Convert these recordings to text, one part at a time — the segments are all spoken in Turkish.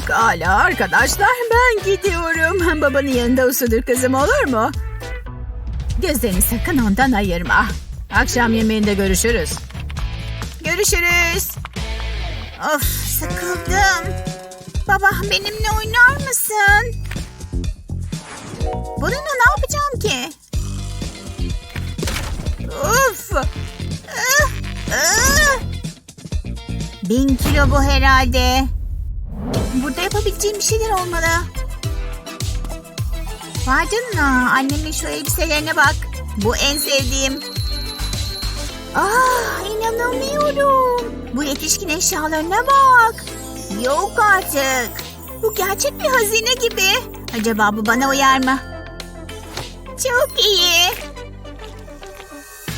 Pekala arkadaşlar ben gidiyorum. Babanın yanında usudur kızım olur mu? Gözlerini sakın ondan ayırma. Akşam yemeğinde görüşürüz. Görüşürüz. Of sıkıldım. Baba benimle oynar mısın? Bununla ne yapacağım ki? Of! Ah, ah! Bin kilo bu herhalde. Burada yapabileceğim bir şeyler olmalı. Vay canına annemin şu elbiselerine bak. Bu en sevdiğim. Ah inanamıyorum. Bu yetişkin eşyalarına bak. Yok artık. Bu gerçek bir hazine gibi. Acaba bu bana uyar mı? Çok iyi.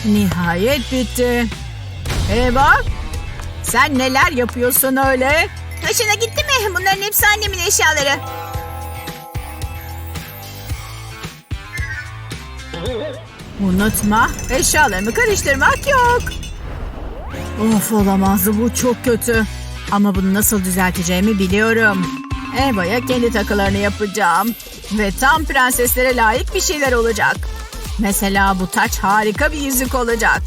Nihayet bitti. Hey bak. Sen neler yapıyorsun öyle? Hoşuna gitti mi? Bunların hepsi annemin eşyaları. Unutma, eşyalarımı karıştırmak yok. Of olamaz, bu çok kötü. Ama bunu nasıl düzelteceğimi biliyorum. Eva'ya kendi takılarını yapacağım. Ve tam prenseslere layık bir şeyler olacak. Mesela bu taç harika bir yüzük olacak.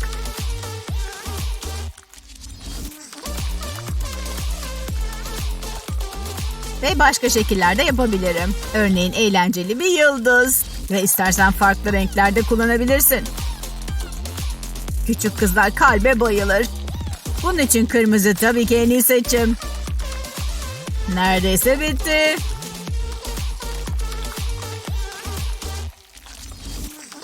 Ve başka şekillerde yapabilirim. Örneğin eğlenceli bir yıldız. Ve istersen farklı renklerde kullanabilirsin. Küçük kızlar kalbe bayılır. Bunun için kırmızı tabii ki en iyi seçim. Neredeyse bitti.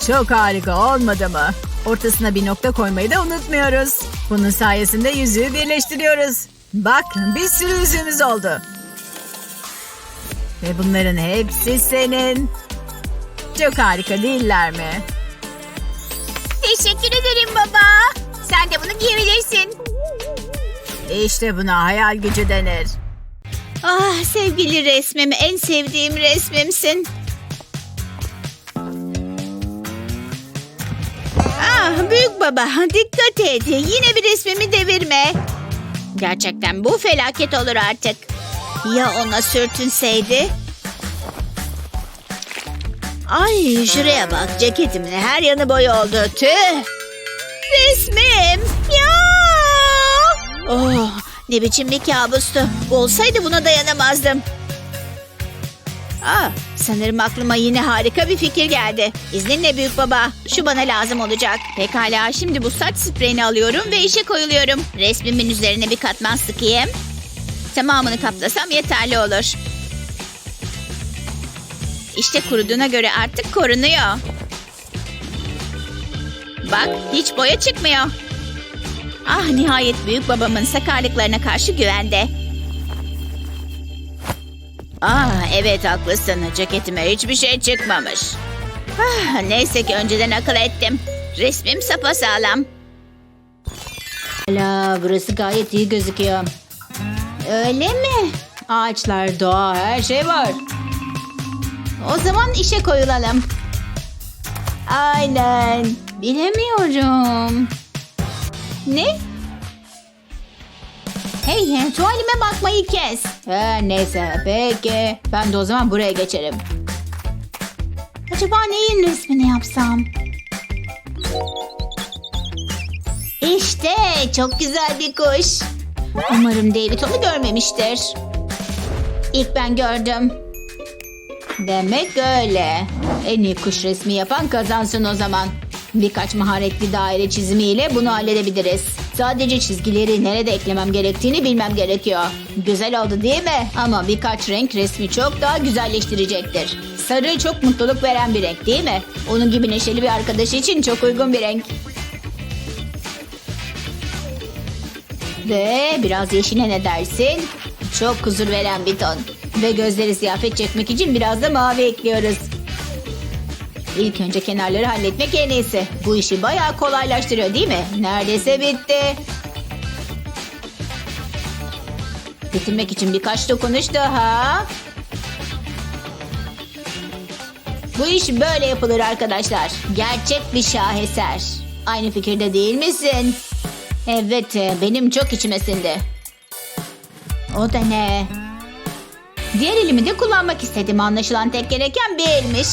Çok harika olmadı mı? Ortasına bir nokta koymayı da unutmuyoruz. Bunun sayesinde yüzüğü birleştiriyoruz. Bak bir sürü yüzüğümüz oldu. Ve bunların hepsi senin. Çok harika değiller mi? Teşekkür ederim baba. Sen de bunu giyebilirsin. İşte buna hayal gücü denir. Ah sevgili resmim, en sevdiğim resmimsin. Ah büyük baba dikkat et. Yine bir resmimi devirme. Gerçekten bu felaket olur artık. Ya ona sürtünseydi? Ay şuraya bak ceketimin her yanı boy oldu. Tüh. Resmim. Ya. Oh ne biçim bir kabustu. Olsaydı buna dayanamazdım. Aa, sanırım aklıma yine harika bir fikir geldi. İzninle büyük baba. Şu bana lazım olacak. Pekala şimdi bu saç spreyini alıyorum ve işe koyuluyorum. Resmimin üzerine bir katman sıkayım. Tamamını kaplasam yeterli olur. İşte kuruduğuna göre artık korunuyor. Bak hiç boya çıkmıyor. Ah nihayet büyük babamın sakarlıklarına karşı güvende. Ah evet haklısın. Ceketime hiçbir şey çıkmamış. Ah, neyse ki önceden akıl ettim. Resmim sapasağlam. Hala burası gayet iyi gözüküyor. Öyle mi? Ağaçlar, doğa, her şey var. O zaman işe koyulalım. Aynen. Bilemiyorum. Ne? Hey, hey tuvalime bakmayı kes. He, neyse peki. Ben de o zaman buraya geçerim. Acaba neyin resmini yapsam? İşte çok güzel bir kuş. Umarım David onu görmemiştir. İlk ben gördüm. Demek öyle. En iyi kuş resmi yapan kazansın o zaman. Birkaç maharetli daire çizimiyle bunu halledebiliriz. Sadece çizgileri nerede eklemem gerektiğini bilmem gerekiyor. Güzel oldu değil mi? Ama birkaç renk resmi çok daha güzelleştirecektir. Sarı çok mutluluk veren bir renk değil mi? Onun gibi neşeli bir arkadaş için çok uygun bir renk. Ve biraz yeşile ne dersin? Çok huzur veren bir ton. Ve gözleri ziyafet çekmek için biraz da mavi ekliyoruz. İlk önce kenarları halletmek en iyisi. Bu işi bayağı kolaylaştırıyor değil mi? Neredeyse bitti. Bitirmek için birkaç dokunuş daha. Bu iş böyle yapılır arkadaşlar. Gerçek bir şaheser. Aynı fikirde değil misin? Evet, benim çok içime sindi. O da ne? Diğer elimi de kullanmak istedim. Anlaşılan tek gereken bir elmiş.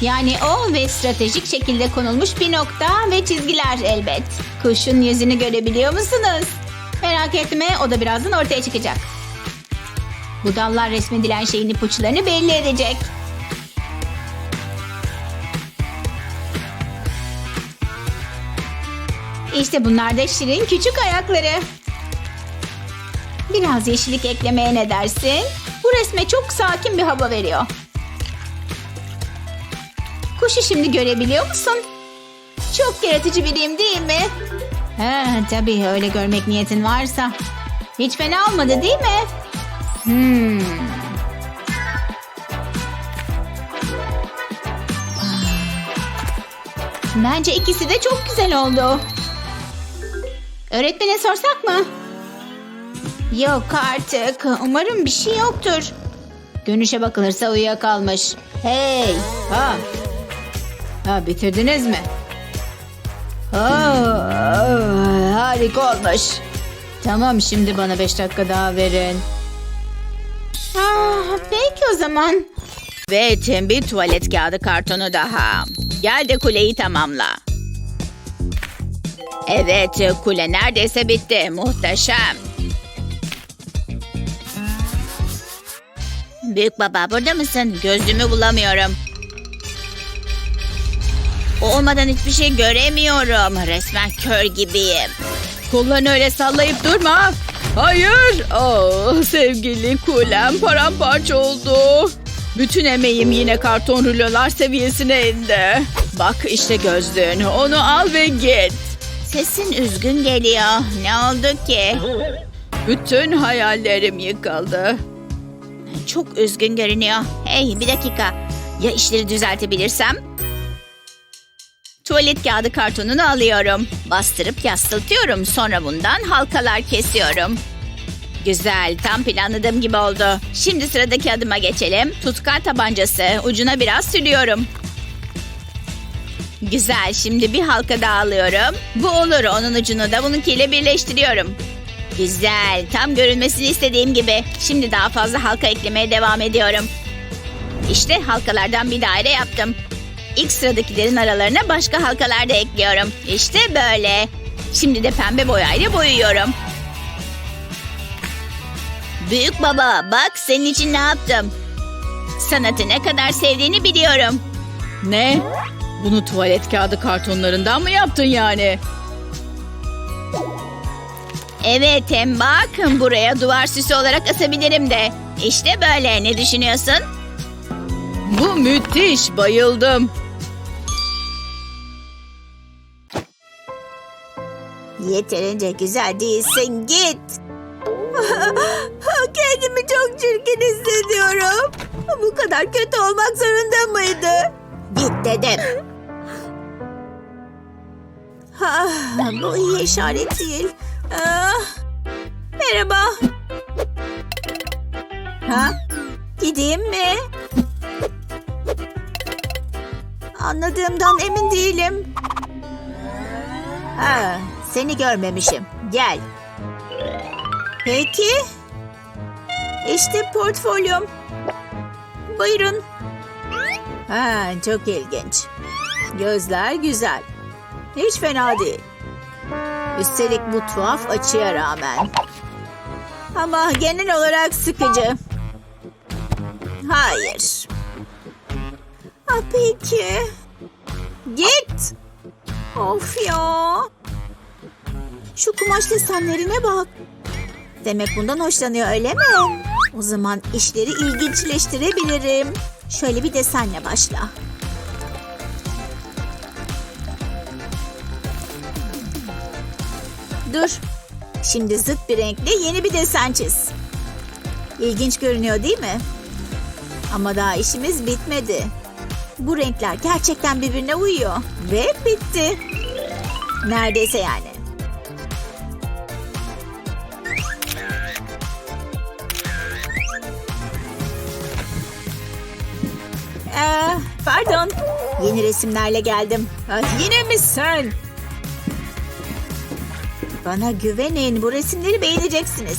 Yani o ve stratejik şekilde konulmuş bir nokta ve çizgiler elbet. Kuşun yüzünü görebiliyor musunuz? Merak etme o da birazdan ortaya çıkacak. Bu dallar resmedilen şeyin ipuçlarını belli edecek. İşte bunlar da Şirin küçük ayakları. Biraz yeşillik eklemeye ne dersin? Bu resme çok sakin bir hava veriyor. Kuşu şimdi görebiliyor musun? Çok yaratıcı biriyim değil mi? Ha, tabii öyle görmek niyetin varsa. Hiç fena olmadı değil mi? Hmm. Bence ikisi de çok güzel oldu. Öğretmene sorsak mı? Yok artık. Umarım bir şey yoktur. Görünüşe bakılırsa uyuyakalmış. Hey! Ha! Ha bitirdiniz mi? Ha, harika olmuş. Tamam şimdi bana beş dakika daha verin. Ah, peki o zaman. Ve bir tuvalet kağıdı kartonu daha. Gel de kuleyi tamamla. Evet, kule neredeyse bitti. Muhteşem. Büyük baba burada mısın? Gözlüğümü bulamıyorum. O olmadan hiçbir şey göremiyorum. Resmen kör gibiyim. Kollarını öyle sallayıp durma. Hayır. Oh, sevgili kulem paramparça oldu. Bütün emeğim yine karton rulolar seviyesine indi. Bak işte gözlüğün. Onu al ve git. Sesin üzgün geliyor. Ne oldu ki? Bütün hayallerim yıkıldı. Çok üzgün görünüyor. Hey bir dakika. Ya işleri düzeltebilirsem? Tuvalet kağıdı kartonunu alıyorum. Bastırıp yasıltıyorum. Sonra bundan halkalar kesiyorum. Güzel, tam planladığım gibi oldu. Şimdi sıradaki adıma geçelim. Tutkal tabancası, ucuna biraz sürüyorum. Güzel, şimdi bir halka daha alıyorum. Bu olur, onun ucunu da bununkiyle birleştiriyorum. Güzel, tam görünmesini istediğim gibi. Şimdi daha fazla halka eklemeye devam ediyorum. İşte halkalardan bir daire yaptım. İlk sıradakilerin aralarına başka halkalar da ekliyorum. İşte böyle. Şimdi de pembe boyayla boyuyorum. Büyük baba bak senin için ne yaptım. Sanatı ne kadar sevdiğini biliyorum. Ne? Bunu tuvalet kağıdı kartonlarından mı yaptın yani? Evet hem bak buraya duvar süsü olarak asabilirim de. İşte böyle ne düşünüyorsun? Bu müthiş bayıldım. Yeterince güzel değilsin git. Kendimi çok çirkin hissediyorum. Bu kadar kötü olmak zorunda mıydı? Git dedim. Ha, bu iyi işaret değil. Ah, merhaba. Ha? Gideyim mi? Anladığımdan emin değilim. Ha, seni görmemişim. Gel. Peki. İşte portfolyom. Buyurun. Ha, çok ilginç. Gözler güzel. Hiç fena değil. Üstelik bu tuhaf açıya rağmen. Ama genel olarak sıkıcı. Hayır. Ha, peki. Git. Of ya. Şu kumaş desenlerine bak. Demek bundan hoşlanıyor öyle mi? O zaman işleri ilginçleştirebilirim. Şöyle bir desenle başla. Dur. Şimdi zıt bir renkle yeni bir desen çiz. İlginç görünüyor değil mi? Ama daha işimiz bitmedi. Bu renkler gerçekten birbirine uyuyor. Ve bitti. Neredeyse yani. Ee, pardon. Yeni resimlerle geldim. Ah, yine mi sen? Bana güvenin. Bu resimleri beğeneceksiniz.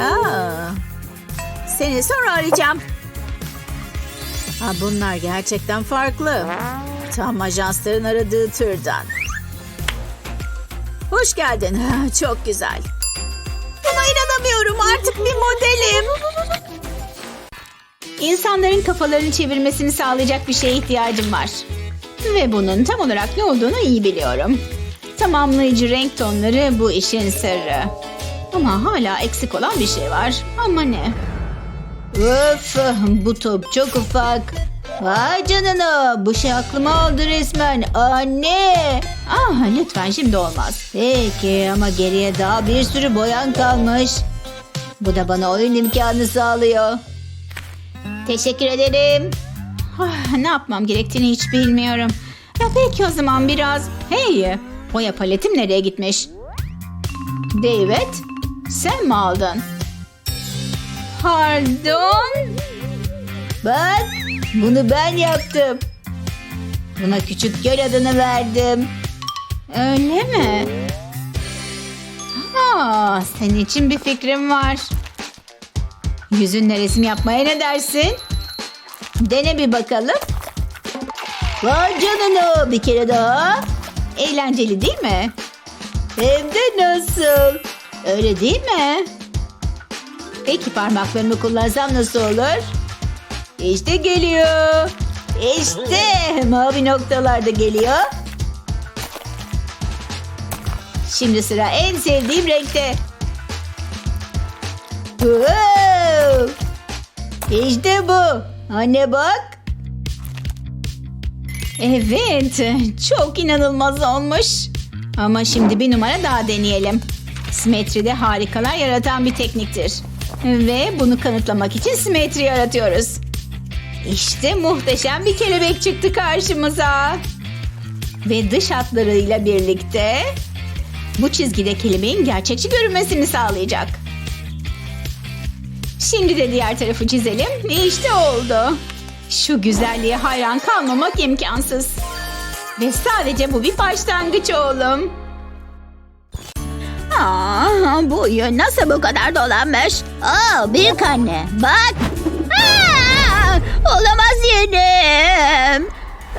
Aa, Seni sonra arayacağım. Ha, bunlar gerçekten farklı. Tam ajansların aradığı türden. Hoş geldin. Ha, Çok güzel. Buna inanamıyorum. Artık bir modelim. İnsanların kafalarını çevirmesini sağlayacak bir şeye ihtiyacım var. Ve bunun tam olarak ne olduğunu iyi biliyorum. Tamamlayıcı renk tonları bu işin sırrı. Ama hala eksik olan bir şey var. Ama ne? Öf, bu top çok ufak. Vay canına, bu şey aklıma aldı resmen. Anne! Ah, lütfen şimdi olmaz. Peki ama geriye daha bir sürü boyan kalmış. Bu da bana oyun imkanı sağlıyor. Teşekkür ederim. Ah, ne yapmam gerektiğini hiç bilmiyorum. Ya peki o zaman biraz... Hey, boya paletim nereye gitmiş? David, sen mi aldın? Pardon? Bak, bunu ben yaptım. Buna küçük göl adını verdim. Öyle mi? Ha, senin için bir fikrim var. Yüzünle resim yapmaya ne dersin? Dene bir bakalım. Vay canına bir kere daha. Eğlenceli değil mi? Hem de nasıl? Öyle değil mi? Peki parmaklarımı kullansam nasıl olur? İşte geliyor. İşte mavi noktalar da geliyor. Şimdi sıra en sevdiğim renkte. Wow! İşte bu. Anne bak. Evet, çok inanılmaz olmuş. Ama şimdi bir numara daha deneyelim. Simetride harikalar yaratan bir tekniktir. Ve bunu kanıtlamak için simetri yaratıyoruz. İşte muhteşem bir kelebek çıktı karşımıza. Ve dış hatlarıyla birlikte bu çizgide kelebeğin gerçekçi görünmesini sağlayacak. Şimdi de diğer tarafı çizelim. Ve işte oldu. Şu güzelliğe hayran kalmamak imkansız. Ve sadece bu bir başlangıç oğlum. Aa, bu yün nasıl bu kadar dolanmış? Aa, büyük anne bak. Aa, olamaz.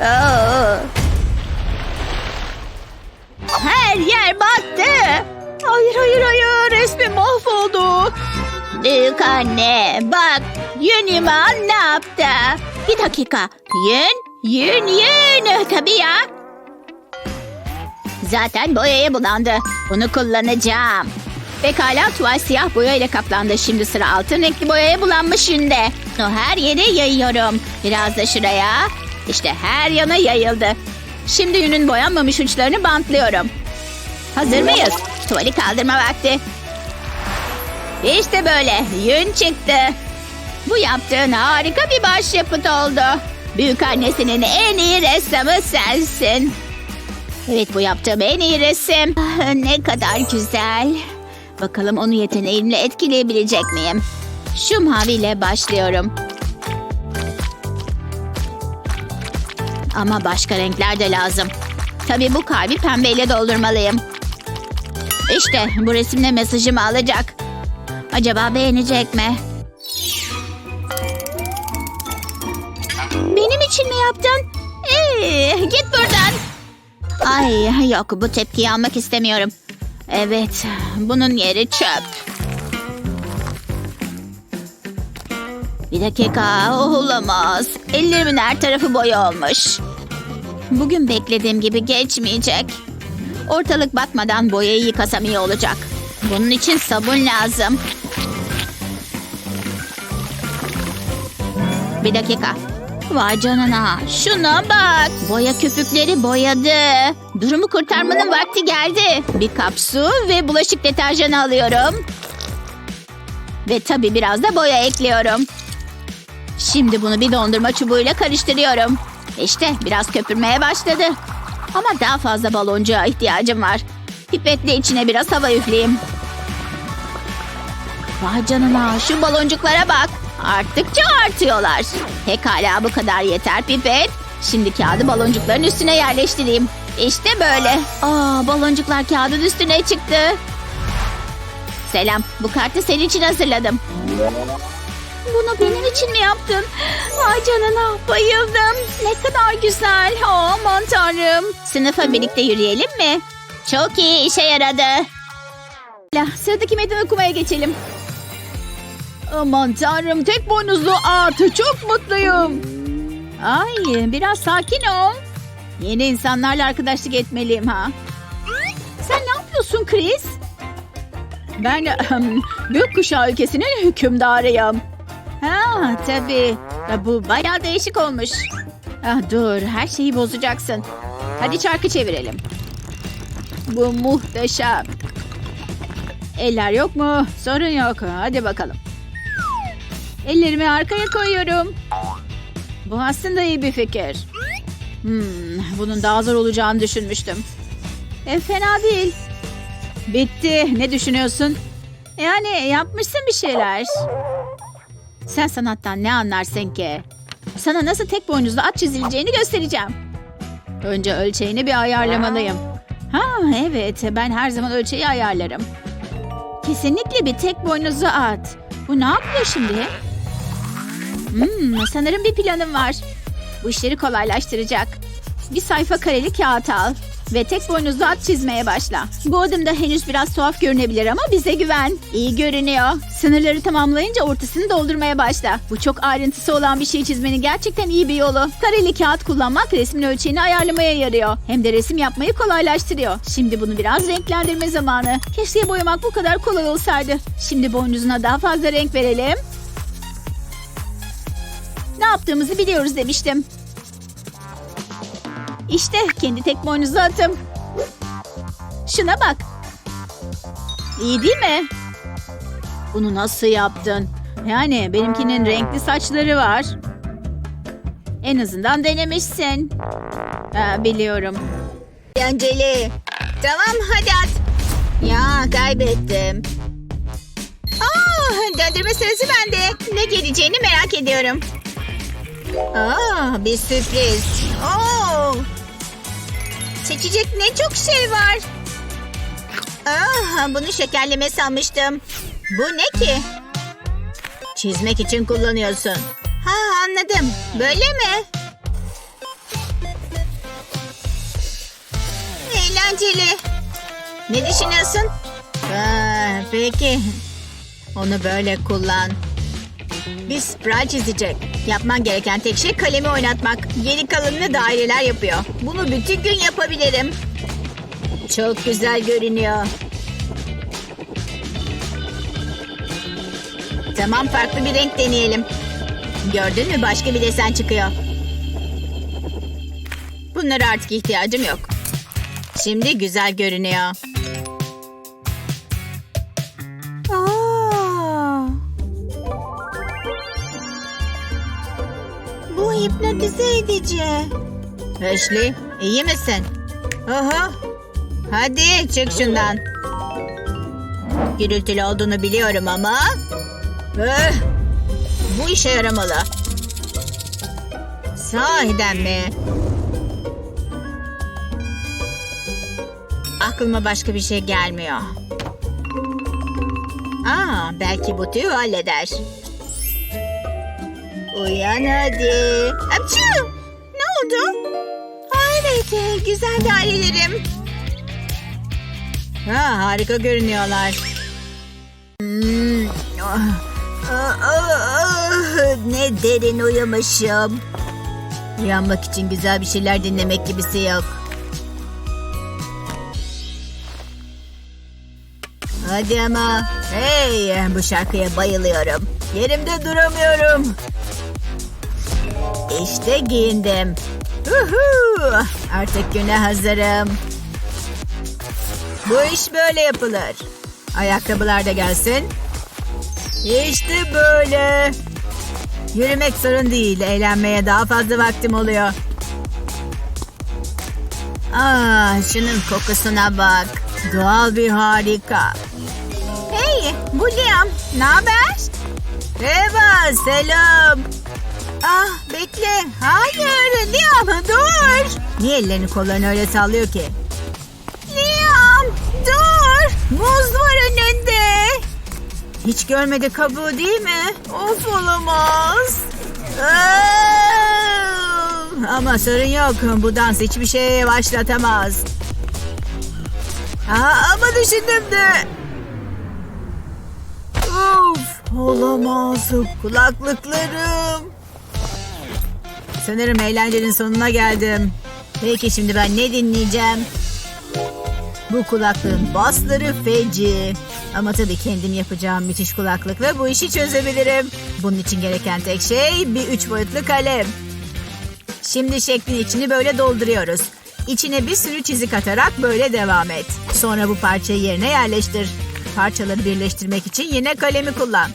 Aa. Her yer battı. Hayır hayır hayır resmim mahvoldu. Büyük anne bak yün an ne yaptı? Bir dakika yün yün yün tabii ya. Zaten boyaya bulandı. Bunu kullanacağım. Pekala tuval siyah boya ile kaplandı. Şimdi sıra altın renkli boyaya bulanmış yünde. O her yere yayıyorum. Biraz da şuraya. İşte her yana yayıldı. Şimdi yünün boyanmamış uçlarını bantlıyorum. Hazır mıyız? Tuvali kaldırma vakti. İşte böyle yün çıktı. Bu yaptığın harika bir başyapıt oldu. Büyük annesinin en iyi ressamı sensin. Evet bu yaptığım en iyi resim. Ah, Ne kadar güzel. Bakalım onu yeteneğimle etkileyebilecek miyim? Şu maviyle başlıyorum. Ama başka renkler de lazım. Tabii bu kalbi pembeyle doldurmalıyım. İşte bu resimle mesajımı alacak. Acaba beğenecek mi? Yaptın? Ee, git buradan. Ay yok bu tepkiyi almak istemiyorum. Evet bunun yeri çöp. Bir dakika olamaz. Ellerimin her tarafı boya olmuş. Bugün beklediğim gibi geçmeyecek. Ortalık batmadan boyayı yıkasam iyi olacak. Bunun için sabun lazım. Bir dakika. Vay canına. Şuna bak. Boya köpükleri boyadı. Durumu kurtarmanın vakti geldi. Bir kap su ve bulaşık deterjanı alıyorum. Ve tabii biraz da boya ekliyorum. Şimdi bunu bir dondurma çubuğuyla karıştırıyorum. İşte biraz köpürmeye başladı. Ama daha fazla baloncuğa ihtiyacım var. Pipetle içine biraz hava üfleyeyim. Vay canına şu baloncuklara bak. Arttıkça artıyorlar. Pekala bu kadar yeter pipet. Şimdi kağıdı baloncukların üstüne yerleştireyim. İşte böyle. Aa, baloncuklar kağıdın üstüne çıktı. Selam bu kartı senin için hazırladım. Bunu benim için mi yaptın? Vay canına bayıldım. Ne kadar güzel. Aman tanrım. Sınıfa birlikte yürüyelim mi? Çok iyi işe yaradı. Sıradaki meydan okumaya geçelim. Aman tanrım tek boynuzlu at. Çok mutluyum. Ay biraz sakin ol. Yeni insanlarla arkadaşlık etmeliyim ha. Sen ne yapıyorsun Chris? Ben ehem, gökkuşağı ülkesinin hükümdarıyım. Ha tabii. Bu bayağı değişik olmuş. Ah, dur her şeyi bozacaksın. Hadi çarkı çevirelim. Bu muhteşem. Eller yok mu? Sorun yok. Hadi bakalım. Ellerimi arkaya koyuyorum. Bu aslında iyi bir fikir. Hmm, bunun daha zor olacağını düşünmüştüm. E, fena değil. Bitti. Ne düşünüyorsun? Yani yapmışsın bir şeyler. Sen sanattan ne anlarsın ki? Sana nasıl tek boynuzlu at çizileceğini göstereceğim. Önce ölçeğini bir ayarlamalıyım. Ha evet ben her zaman ölçeği ayarlarım. Kesinlikle bir tek boynuzlu at. Bu ne yapıyor şimdi? Hmm, sanırım bir planım var. Bu işleri kolaylaştıracak. Bir sayfa kareli kağıt al. Ve tek boynuzlu at çizmeye başla. Bu adımda henüz biraz tuhaf görünebilir ama bize güven. İyi görünüyor. Sınırları tamamlayınca ortasını doldurmaya başla. Bu çok ayrıntısı olan bir şey çizmenin gerçekten iyi bir yolu. Kareli kağıt kullanmak resmin ölçeğini ayarlamaya yarıyor. Hem de resim yapmayı kolaylaştırıyor. Şimdi bunu biraz renklendirme zamanı. Keşke boyamak bu kadar kolay olsaydı. Şimdi boynuzuna daha fazla renk verelim. Yaptığımızı biliyoruz demiştim. İşte kendi tek boynuzlu atım. Şuna bak. İyi değil mi? Bunu nasıl yaptın? Yani benimkinin renkli saçları var. En azından denemişsin. Ha, biliyorum. Eğlenceli. Tamam hadi at. Ya kaybettim. Aa, döndürme sırası bende. Ne geleceğini merak ediyorum. Aa, bir sürpriz. Oo. Seçecek ne çok şey var. Aa, bunu şekerleme sanmıştım. Bu ne ki? Çizmek için kullanıyorsun. Ha anladım. Böyle mi? Eğlenceli. Ne düşünüyorsun? Aa, peki. Onu böyle kullan. Bir spiral çizecek. Yapman gereken tek şey kalemi oynatmak. Geri kalanını daireler yapıyor. Bunu bütün gün yapabilirim. Çok güzel görünüyor. Tamam farklı bir renk deneyelim. Gördün mü başka bir desen çıkıyor. Bunlara artık ihtiyacım yok. Şimdi güzel görünüyor. Hipnotize edici. Ashley, iyi misin? Aha. Hadi çık şundan. Gürültülü olduğunu biliyorum ama... Öh, bu işe yaramalı. Sahiden mi? Aklıma başka bir şey gelmiyor. Aa, belki bu tüy halleder. Uyan hadi. Apçı! Ne oldu? Evet, güzel dairelerim. Ha, harika görünüyorlar. Hmm. ah, ah, ah, Ne derin uyumuşum. Uyanmak için güzel bir şeyler dinlemek gibisi yok. Hadi ama. Hey bu şarkıya bayılıyorum. Yerimde duramıyorum. İşte giyindim. Uhu, artık güne hazırım. Bu iş böyle yapılır. Ayakkabılar da gelsin. İşte böyle. Yürümek sorun değil. Eğlenmeye daha fazla vaktim oluyor. Aa, şunun kokusuna bak. Doğal bir harika. Hey, bu Liam. Ne haber? Eva, selam. Ah, bekle. Hayır, Liam, dur. Niye ellerini kollarını öyle sallıyor ki? Liam, dur. Muz var önünde. Hiç görmedi kabuğu değil mi? Of olamaz. Aa! Ama sorun yok. Bu dans hiçbir şeye başlatamaz. Aa, ama düşündüm de. Of olamaz. Kulaklıklarım. Sanırım eğlencenin sonuna geldim. Peki şimdi ben ne dinleyeceğim? Bu kulaklığın basları feci. Ama tabii kendim yapacağım müthiş kulaklıkla bu işi çözebilirim. Bunun için gereken tek şey bir üç boyutlu kalem. Şimdi şeklin içini böyle dolduruyoruz. İçine bir sürü çizik atarak böyle devam et. Sonra bu parçayı yerine yerleştir. Parçaları birleştirmek için yine kalemi kullan.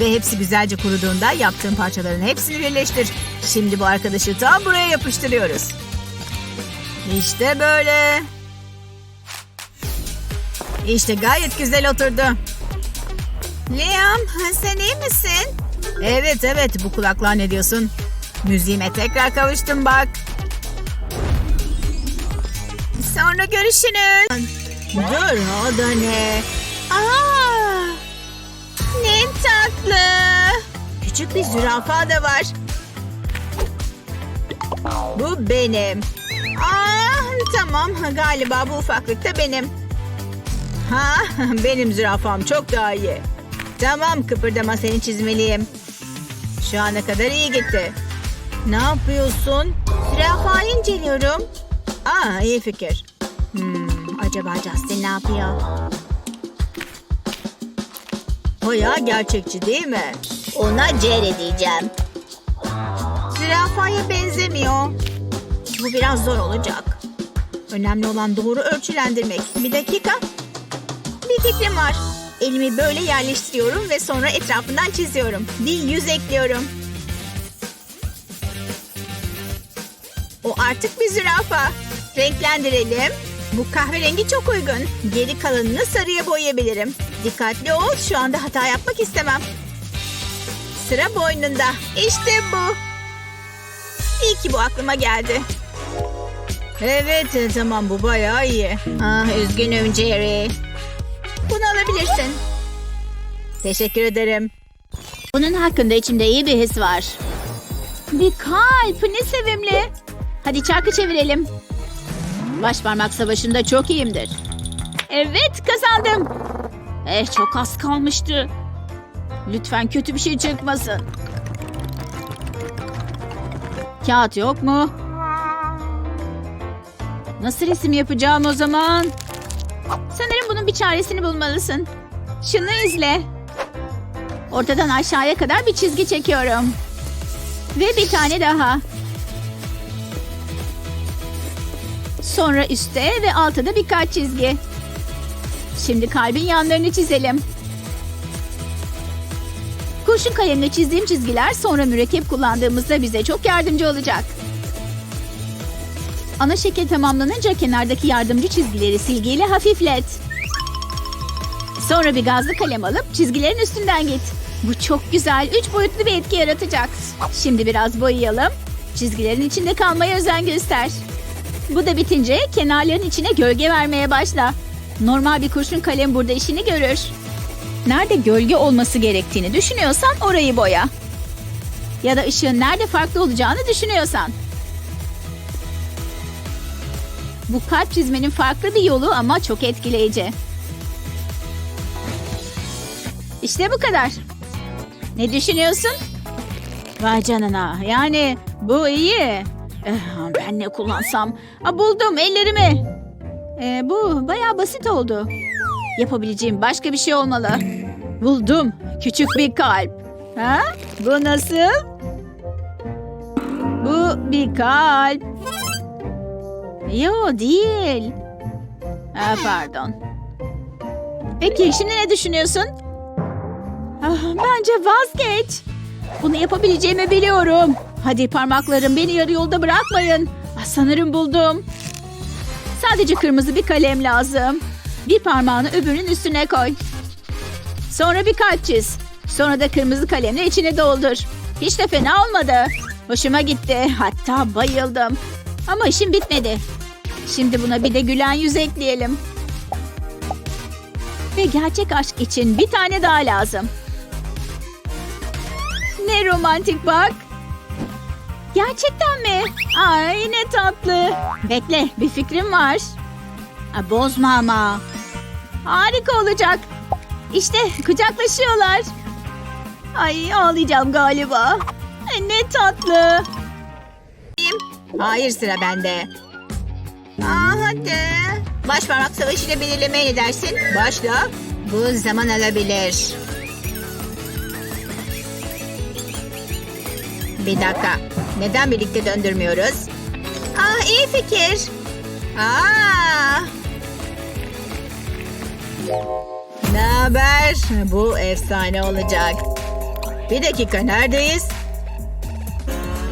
Ve hepsi güzelce kuruduğunda yaptığın parçaların hepsini birleştir. Şimdi bu arkadaşı tam buraya yapıştırıyoruz. İşte böyle. İşte gayet güzel oturdu. Liam sen iyi misin? Evet evet bu kulaklığa ne diyorsun? Müziğime tekrar kavuştum bak. Sonra görüşürüz. Dur o da ne? Aa, tatlı. Küçük bir zürafa da var. Bu benim. Aa, tamam galiba bu ufaklıkta benim. Ha, benim zürafam çok daha iyi. Tamam kıpırdama seni çizmeliyim. Şu ana kadar iyi gitti. Ne yapıyorsun? Zürafayı inceliyorum. Aa iyi fikir. Hmm, acaba Justin ne yapıyor? Ya gerçekçi değil mi? Ona Jerry diyeceğim. Zürafaya benzemiyor. Bu biraz zor olacak. Önemli olan doğru ölçülendirmek. Bir dakika. Bir fikrim var. Elimi böyle yerleştiriyorum ve sonra etrafından çiziyorum. Bir yüz ekliyorum. O artık bir zürafa. Renklendirelim. Bu kahverengi çok uygun. Geri kalanını sarıya boyayabilirim. Dikkatli ol. Şu anda hata yapmak istemem. Sıra boynunda. İşte bu. İyi ki bu aklıma geldi. Evet e, tamam bu bayağı iyi. Ah üzgünüm Jerry. Bunu alabilirsin. Teşekkür ederim. Bunun hakkında içimde iyi bir his var. Bir kalp ne sevimli. Hadi çarkı çevirelim. Baş parmak savaşında çok iyiyimdir. Evet kazandım. Eh çok az kalmıştı. Lütfen kötü bir şey çıkmasın. Kağıt yok mu? Nasıl resim yapacağım o zaman? Sanırım bunun bir çaresini bulmalısın. Şunu izle. Ortadan aşağıya kadar bir çizgi çekiyorum. Ve bir tane daha. Sonra üstte ve altta da birkaç çizgi. Şimdi kalbin yanlarını çizelim. Kurşun kalemle çizdiğim çizgiler sonra mürekkep kullandığımızda bize çok yardımcı olacak. Ana şekil tamamlanınca kenardaki yardımcı çizgileri silgiyle hafiflet. Sonra bir gazlı kalem alıp çizgilerin üstünden git. Bu çok güzel, üç boyutlu bir etki yaratacak. Şimdi biraz boyayalım. Çizgilerin içinde kalmaya özen göster. Bu da bitince kenarların içine gölge vermeye başla. Normal bir kurşun kalem burada işini görür. Nerede gölge olması gerektiğini düşünüyorsan orayı boya. Ya da ışığın nerede farklı olacağını düşünüyorsan. Bu kalp çizmenin farklı bir yolu ama çok etkileyici. İşte bu kadar. Ne düşünüyorsun? Vay canına. Yani bu iyi. Eh, ben ne kullansam? Aa, buldum ellerimi. Ee, bu bayağı basit oldu. Yapabileceğim başka bir şey olmalı. Buldum. Küçük bir kalp. Ha? Bu nasıl? Bu bir kalp. Yo değil. Ha, pardon. Peki şimdi ne düşünüyorsun? Ah, bence vazgeç. Bunu yapabileceğimi biliyorum. Hadi parmaklarım beni yarı yolda bırakmayın. Ah, sanırım buldum. Sadece kırmızı bir kalem lazım. Bir parmağını öbürünün üstüne koy. Sonra bir kalp çiz. Sonra da kırmızı kalemle içine doldur. Hiç de fena olmadı. Hoşuma gitti. Hatta bayıldım. Ama işim bitmedi. Şimdi buna bir de gülen yüz ekleyelim. Ve gerçek aşk için bir tane daha lazım. Ne romantik bak. Gerçekten mi? Ay ne tatlı. Bekle bir fikrim var. Aa, bozma ama. Harika olacak. İşte kucaklaşıyorlar. Ay ağlayacağım galiba. Ay, Ne tatlı. Hayır sıra bende. Aa hadi. Baş parmak savaşıyla belirlemeye ne dersin? Başla. Bu zaman alabilir. Bir dakika. Neden birlikte döndürmüyoruz? Ah iyi fikir. Aa. Ne haber? Bu efsane olacak. Bir dakika neredeyiz?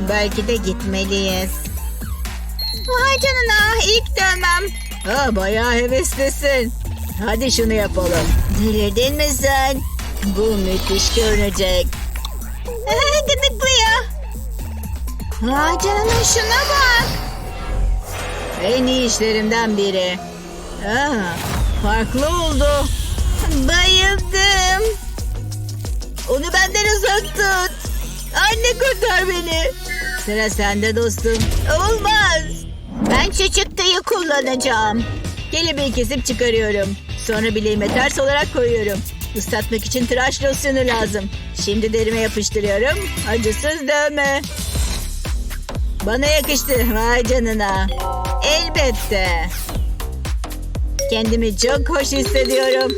Belki de gitmeliyiz. Vay canına ilk dövmem. Ha, bayağı heveslisin. Hadi şunu yapalım. Delirdin mi sen? Bu müthiş görünecek. Gıdıklıyor. Vay şuna bak. En iyi işlerimden biri. Aa, farklı oldu. Bayıldım. Onu benden uzak tut. Anne kurtar beni. Sıra sende dostum. Olmaz. Ben şu çıktıyı kullanacağım. Kelebeği kesip çıkarıyorum. Sonra bileğime ters olarak koyuyorum. Islatmak için tıraş losyonu lazım. Şimdi derime yapıştırıyorum. Acısız dövme. Bana yakıştı. Vay canına. Elbette. Kendimi çok hoş hissediyorum.